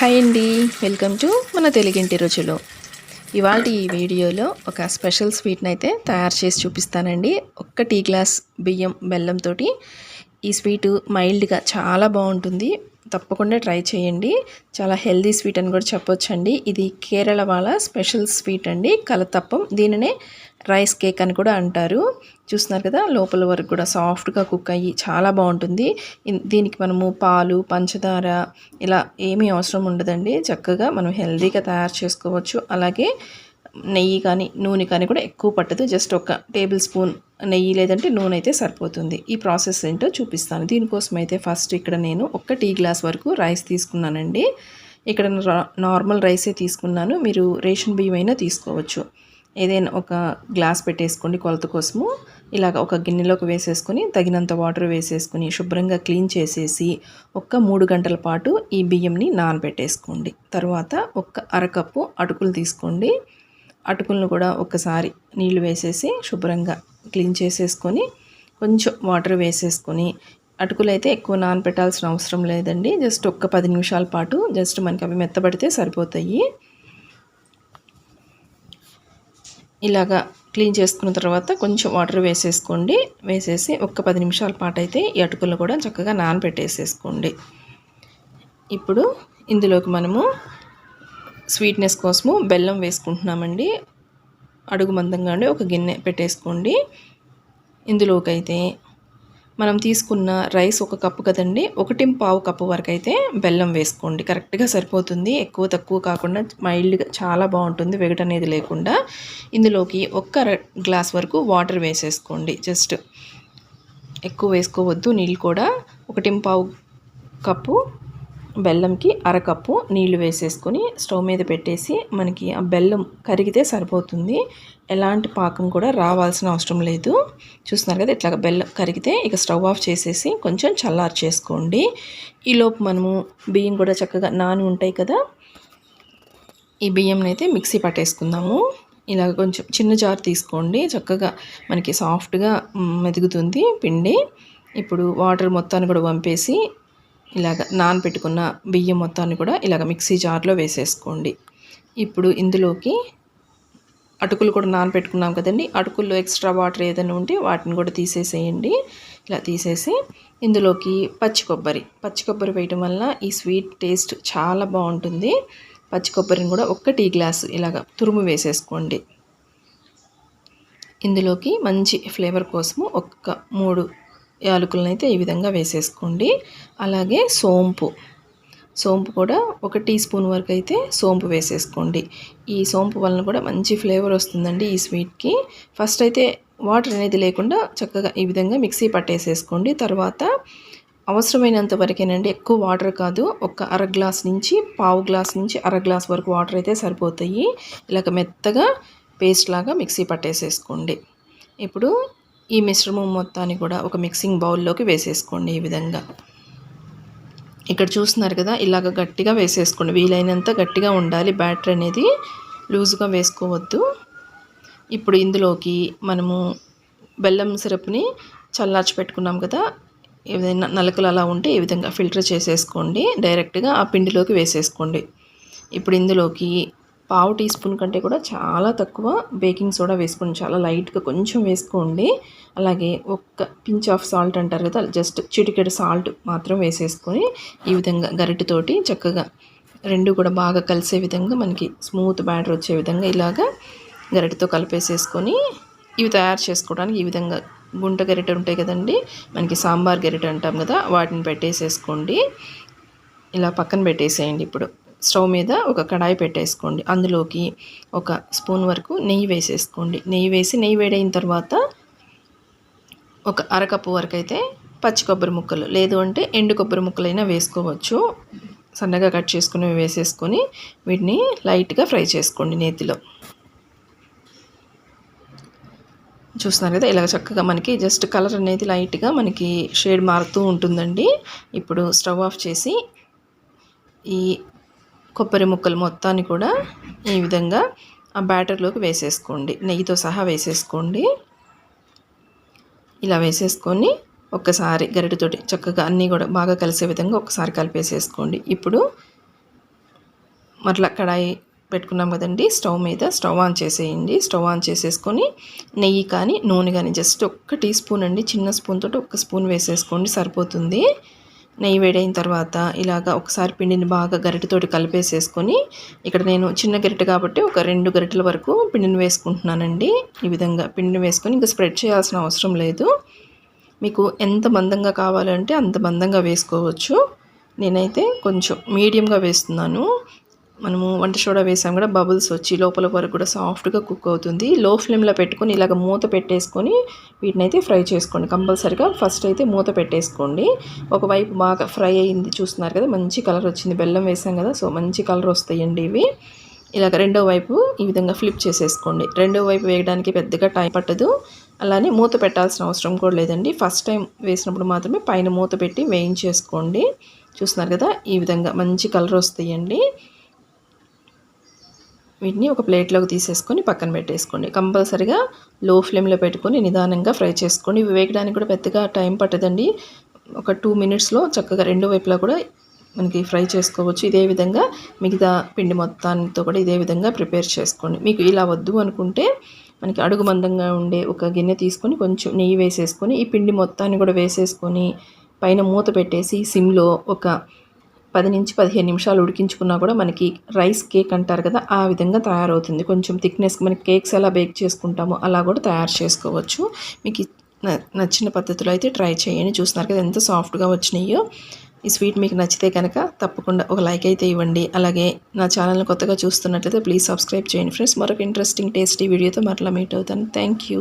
Hi అండి. Welcome to మన తెలుగింటి రుచులు. ఇవాళ ఈ వీడియోలో ఒక స్పెషల్ స్వీట్ని అయితే తయారు చేసి చూపిస్తానండి. ఒక్క టీ గ్లాస్ బియ్యం బెల్లంతో ఈ స్వీట్ మైల్డ్గా చాలా బాగుంటుంది. తప్పకుండా ట్రై చేయండి. చాలా హెల్దీ స్వీట్ అని కూడా చెప్పొచ్చండి. ఇది కేరళ వాళ్ళ స్పెషల్ స్వీట్ అండి. కలతప్పం. దీనినే రైస్ కేక్ అని కూడా అంటారు. చూస్తున్నారు కదా లోపల వరకు కూడా సాఫ్ట్గా కుక్ అయ్యి చాలా బాగుంటుంది. దీనికి మనము పాలు పంచదార ఇలా ఏమీ అవసరం ఉండదండి. చక్కగా మనం హెల్దీగా తయారు చేసుకోవచ్చు. అలాగే నెయ్యి కానీ నూనె కానీ కూడా ఎక్కువ పట్టదు. జస్ట్ ఒక టేబుల్ స్పూన్ నెయ్యి లేదంటే నూనె అయితే సరిపోతుంది. ఈ ప్రాసెస్ ఏంటో చూపిస్తాను. దీనికోసం అయితే ఫస్ట్ ఇక్కడ నేను ఒక్క టీ గ్లాస్ వరకు రైస్ తీసుకున్నానండి. ఇక్కడ నార్మల్ రైసే తీసుకున్నాను. మీరు రేషన్ బియ్యం అయినా తీసుకోవచ్చు. ఏదైనా ఒక గ్లాస్ పెట్టేసుకోండి కొలత కోసము. ఇలాగ ఒక గిన్నెలోకి వేసేసుకొని తగినంత వాటర్ వేసేసుకొని శుభ్రంగా క్లీన్ చేసేసి ఒక్క మూడు గంటల పాటు ఈ బియ్యంని నానబెట్టేసుకోండి. తర్వాత ఒక్క అరకప్పు అటుకులు తీసుకోండి. అటుకులను కూడా ఒక్కసారి నీళ్ళు వేసేసి శుభ్రంగా క్లీన్ చేసేసుకొని కొంచెం వాటర్ వేసేసుకొని అటుకులు అయితే ఎక్కువ నానపెట్టాల్సిన అవసరం లేదండి. జస్ట్ ఒక్క పది నిమిషాల పాటు జస్ట్ మనకి అవి మెత్తబడితే సరిపోతాయి. ఇలాగా క్లీన్ చేసుకున్న తర్వాత కొంచెం వాటర్ వేసేసుకోండి. వేసేసి ఒక్క పది నిమిషాల పాటు అయితే ఈ అటుకులు కూడా చక్కగా నానబెట్టేసేసుకోండి ఇప్పుడు ఇందులోకి మనము స్వీట్నెస్ కోసము బెల్లం వేసుకుంటున్నామండి. అడుగు మందంగా ఒక గిన్నె పెట్టేసుకోండి. ఇందులోకి అయితే మనం తీసుకున్న రైస్ ఒక కప్పు కదండి. ఒకటి పావు కప్పు వరకు అయితే బెల్లం వేసుకోండి. కరెక్ట్గా సరిపోతుంది. ఎక్కువ తక్కువ కాకుండా మైల్డ్గా చాలా బాగుంటుంది. వెగట అనేది లేకుండా ఇందులోకి ఒక్క గ్లాస్ వరకు వాటర్ వేసేసుకోండి. జస్ట్ ఎక్కువ వేసుకోవద్దు. నీళ్ళు కూడా ఒకటి పావు కప్పు బెల్లంకి అరకప్పు నీళ్ళు వేసేసుకొని స్టవ్ మీద పెట్టేసి మనకి ఆ బెల్లం కరిగితే సరిపోతుంది. ఎలాంటి పాకం కూడా రావాల్సిన అవసరం లేదు. చూస్తున్నారు కదా ఇట్లా బెల్లం కరిగితే ఇక స్టవ్ ఆఫ్ చేసేసి కొంచెం చల్లారు చేసుకోండి. ఈలోపు మనము బియ్యం కూడా చక్కగా నాని ఉంటాయి కదా ఈ బియ్యంనైతే అయితే మిక్సీ పట్టేసుకుందాము. ఇలా కొంచెం చిన్న జార్ తీసుకోండి. చక్కగా మనకి సాఫ్ట్గా మెదుగుతుంది పిండి. ఇప్పుడు వాటర్ మొత్తాన్ని కూడా పంపేసి ఇలాగ నానబెట్టుకున్న బియ్యం మొత్తాన్ని కూడా ఇలాగ మిక్సీ జార్లో వేసేసుకోండి. ఇప్పుడు ఇందులోకి అటుకులు కూడా నానబెట్టుకున్నాం కదండి. అటుకుల్లో ఎక్స్ట్రా వాటర్ ఏదైనా ఉంటే వాటిని కూడా తీసేసేయండి. ఇలా తీసేసి ఇందులోకి పచ్చి కొబ్బరి. పచ్చి కొబ్బరి వేయటం వల్ల ఈ స్వీట్ టేస్ట్ చాలా బాగుంటుంది. పచ్చి కొబ్బరిని కూడా ఒక్క టీ గ్లాసు ఇలాగ తురుము వేసేసుకోండి. ఇందులోకి మంచి ఫ్లేవర్ కోసము ఒక్క మూడు యాలకులను అయితే ఈ విధంగా వేసేసుకోండి. అలాగే సోంపు. సోంపు కూడా ఒక టీ స్పూన్ వరకు అయితే సోంపు వేసేసుకోండి. ఈ సోంపు వలన కూడా మంచి ఫ్లేవర్ వస్తుందండి ఈ స్వీట్కి. ఫస్ట్ అయితే వాటర్ అనేది లేకుండా చక్కగా ఈ విధంగా మిక్సీ పట్టేసేసుకోండి. తర్వాత అవసరమైనంత వరకేనండి ఎక్కువ వాటర్ కాదు ఒక అర గ్లాస్ నుంచి పావు గ్లాస్ నుంచి అర గ్లాస్ వరకు వాటర్ అయితే సరిపోతాయి. ఇలాగ మెత్తగా పేస్ట్ లాగా మిక్సీ పట్టేసేసుకోండి. ఇప్పుడు ఈ మిశ్రమం మొత్తాన్ని కూడా ఒక మిక్సింగ్ బౌల్లోకి వేసేసుకోండి ఈ విధంగా. ఇక్కడ చూస్తున్నారు కదా ఇలాగ గట్టిగా వేసేసుకోండి. వీలైనంత గట్టిగా ఉండాలి. బ్యాటర్ అనేది లూజ్గా వేసుకోవద్దు. ఇప్పుడు ఇందులోకి మనము బెల్లం సిరప్ని చల్లార్చి పెట్టుకున్నాం కదా ఏదైనా నలకలు అలా ఉంటే ఈ విధంగా ఫిల్టర్ చేసేసుకోండి. డైరెక్ట్గా ఆ పిండిలోకి వేసేసుకోండి. ఇప్పుడు ఇందులోకి పావు టీ స్పూన్ కంటే కూడా చాలా తక్కువ బేకింగ్ సోడా వేసుకోండి. చాలా లైట్గా కొంచెం వేసుకోండి. అలాగే ఒక్క పించ్ ఆఫ్ సాల్ట్ అంటారు కదా జస్ట్ చిటికెడు సాల్ట్ మాత్రం వేసేసుకొని ఈ విధంగా గరిటెతోటి చక్కగా రెండు కూడా బాగా కలిసే విధంగా మనకి స్మూత్ బ్యాటర్ వచ్చే విధంగా ఇలాగా గరిటెతో కలిపేసేసుకొని ఇవి తయారు చేసుకోవడానికి ఈ విధంగా గుంట గరిటె ఉంటాయి కదండి మనకి సాంబార్ గరిటె అంటాం కదా వాటిని పెట్టేసేసుకోండి. ఇలా పక్కన పెట్టేసేయండి ఇప్పుడు. స్టవ్ మీద ఒక కడాయి పెట్టేసుకోండి. అందులోకి ఒక స్పూన్ వరకు నెయ్యి వేసేసుకోండి. నెయ్యి వేసి నెయ్యి వేడైన తర్వాత ఒక అరకప్పు వరకు అయితే పచ్చి కొబ్బరి ముక్కలు లేదు అంటే ఎండు కొబ్బరి ముక్కలైనా వేసుకోవచ్చు. సన్నగా కట్ చేసుకుని వేసేసుకొని వీటిని లైట్గా ఫ్రై చేసుకోండి నేతిలో. చూస్తున్నారు కదా ఇలా చక్కగా మనకి జస్ట్ కలర్ అనేది లైట్గా మనకి షేడ్ మారుతూ ఉంటుందండి. ఇప్పుడు స్టవ్ ఆఫ్ చేసి ఈ కొబ్బరి ముక్కలు మొత్తాన్ని కూడా ఈ విధంగా ఆ బ్యాటర్లోకి వేసేసుకోండి. నెయ్యితో సహా వేసేసుకోండి. ఇలా వేసేసుకొని ఒక్కసారి గరిటతోటి చక్కగా అన్నీ కూడా బాగా కలిసే విధంగా ఒకసారి కలిపేసేసుకోండి. ఇప్పుడు మరలా కడాయి పెట్టుకున్నాం కదండి స్టవ్ మీద స్టవ్ ఆన్ చేసేయండి. స్టవ్ ఆన్ చేసేసుకొని నెయ్యి కానీ నూనె కానీ జస్ట్ ఒక్క టీ స్పూన్ అండి చిన్న స్పూన్ తోటి ఒక్క స్పూన్ వేసేసుకోండి సరిపోతుంది. నెయ్యి వేడైన తర్వాత ఇలాగ ఒకసారి పిండిని బాగా గరిటెతోటి కలిపేసేసుకొని ఇక్కడ నేను చిన్న గరిటె కాబట్టి ఒక రెండు గరిటెల వరకు పిండిని వేసుకుంటున్నానండి. ఈ విధంగా పిండిని వేసుకొని ఇంకా స్ప్రెడ్ చేయాల్సిన అవసరం లేదు. మీకు ఎంత మందంగా కావాలంటే అంత మందంగా వేసుకోవచ్చు. నేనైతే కొంచెం మీడియంగా వేస్తున్నాను. మనము వంట సోడా వేసాం కూడా బబుల్స్ వచ్చి లోపల వరకు కూడా సాఫ్ట్గా కుక్ అవుతుంది. లో ఫ్లేమ్లో పెట్టుకొని ఇలాగ మూత పెట్టేసుకొని వీటిని అయితే ఫ్రై చేసుకోండి. కంపల్సరిగా ఫస్ట్ అయితే మూత పెట్టేసుకోండి. ఒకవైపు బాగా ఫ్రై అయింది చూస్తున్నారు కదా మంచి కలర్ వచ్చింది. బెల్లం వేసాం కదా సో మంచి కలర్ వస్తాయండి ఇవి. ఇలాగ రెండో వైపు ఈ విధంగా ఫ్లిప్ చేసేసుకోండి. రెండో వైపు వేయడానికి పెద్దగా టైం పట్టదు. అలానే మూత పెట్టాల్సిన అవసరం కూడా లేదండి. ఫస్ట్ టైం వేసినప్పుడు మాత్రమే పైన మూత పెట్టి వేయించేసుకోండి. చూస్తున్నారు కదా ఈ విధంగా మంచి కలర్ వస్తాయండి. వీటిని ఒక ప్లేట్లోకి తీసేసుకొని పక్కన పెట్టేసుకోండి. కంపల్సరిగా లో ఫ్లేమ్లో పెట్టుకొని నిదానంగా ఫ్రై చేసుకోండి. ఇవి వేయడానికి కూడా పెద్దగా టైం పట్టదండి. ఒక టూ మినిట్స్లో చక్కగా రెండు వైపులా కూడా మనకి ఫ్రై చేసుకోవచ్చు. ఇదే విధంగా మిగతా పిండి మొత్తానితో కూడా ఇదే విధంగా ప్రిపేర్ చేసుకోండి. మీకు ఇలా వద్దు అనుకుంటే మనకి అడుగు మందంగా ఉండే ఒక గిన్నె తీసుకొని కొంచెం నెయ్యి వేసేసుకొని ఈ పిండి మొత్తాన్ని కూడా వేసేసుకొని పైన మూత పెట్టేసి సిమ్లో ఒక పది నుంచి పదిహేను నిమిషాలు ఉడికించుకున్నా కూడా మనకి రైస్ కేక్ అంటారు కదా ఆ విధంగా తయారవుతుంది. కొంచెం థిక్నెస్ మనకి కేక్స్ ఎలా బేక్ చేసుకుంటామో అలా కూడా తయారు చేసుకోవచ్చు. మీకు నచ్చిన పద్ధతిలో అయితే ట్రై చేయండి. చూస్తున్నారు కదా ఎంత సాఫ్ట్గా వచ్చినాయో. ఈ స్వీట్ మీకు నచ్చితే కనుక తప్పకుండా ఒక లైక్ అయితే ఇవ్వండి. అలాగే నా ఛానల్ని కొత్తగా చూస్తున్నట్లయితే ప్లీజ్ సబ్స్క్రైబ్ చేయండి ఫ్రెండ్స్. మరొక ఇంట్రెస్టింగ్ టేస్టీ వీడియోతో మరలా మీట్ అవుతాను. Thank you.